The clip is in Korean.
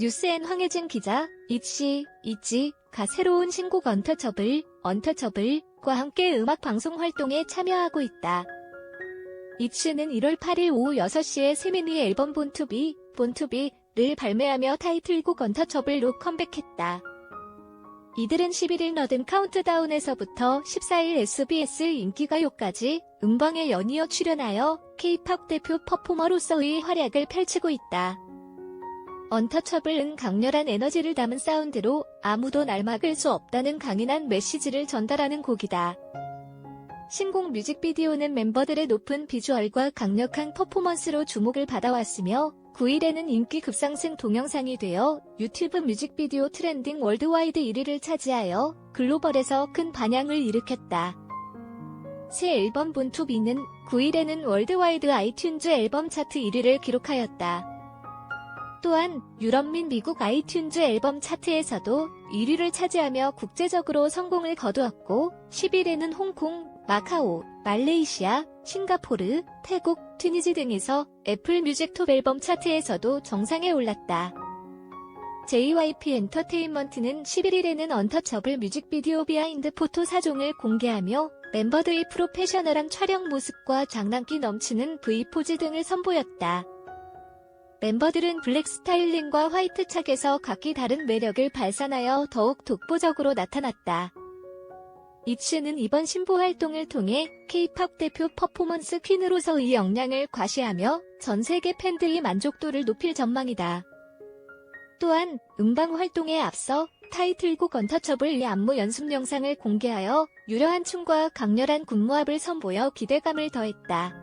뉴스엔 황혜진 기자, 이치, 이치가 새로운 신곡 언터처블, 언터처블과 함께 음악 방송 활동에 참여하고 있다. 이치는 1월 8일 오후 6시에 세미니 앨범 본투비, 본투비를 발매하며 타이틀곡 언터처블로 컴백했다. 이들은 11일 너든 카운트다운에서부터 14일 SBS 인기가요까지 음방에 연이어 출연하여 K-팝 대표 퍼포머로서의 활약을 펼치고 있다. 언터처블은 강렬한 에너지를 담은 사운드로 아무도 날 막을 수 없다는 강인한 메시지를 전달하는 곡이다. 신곡 뮤직비디오는 멤버들의 높은 비주얼과 강력한 퍼포먼스로 주목을 받아왔으며 9일에는 인기 급상승 동영상이 되어 유튜브 뮤직비디오 트렌딩 월드와이드 1위를 차지하여 글로벌에서 큰 반향을 일으켰다. 새 앨범 본투비는 9일에는 월드와이드 아이튠즈 앨범 차트 1위를 기록하였다. 또한 유럽 및 미국 아이튠즈 앨범 차트에서도 1위를 차지하며 국제적으로 성공을 거두었고 10일에는 홍콩, 마카오, 말레이시아, 싱가포르, 태국, 튀니지 등에서 애플 뮤직 톱 앨범 차트에서도 정상에 올랐다. JYP 엔터테인먼트는 11일에는 언터처블 뮤직비디오 비하인드 포토 4종을 공개하며 멤버들의 프로페셔널한 촬영 모습과 장난기 넘치는 V포즈 등을 선보였다. 멤버들은 블랙 스타일링과 화이트 착에서 각기 다른 매력을 발산하여 더욱 독보적으로 나타났다. 이츠는 이번 신보 활동을 통해 K-팝 대표 퍼포먼스 퀸으로서 의 역량을 과시하며 전 세계 팬들의 만족도를 높일 전망이다. 또한 음방 활동에 앞서 타이틀곡 언터처블의 안무 연습 영상을 공개하여 유려한 춤과 강렬한 군무합을 선보여 기대감을 더했다.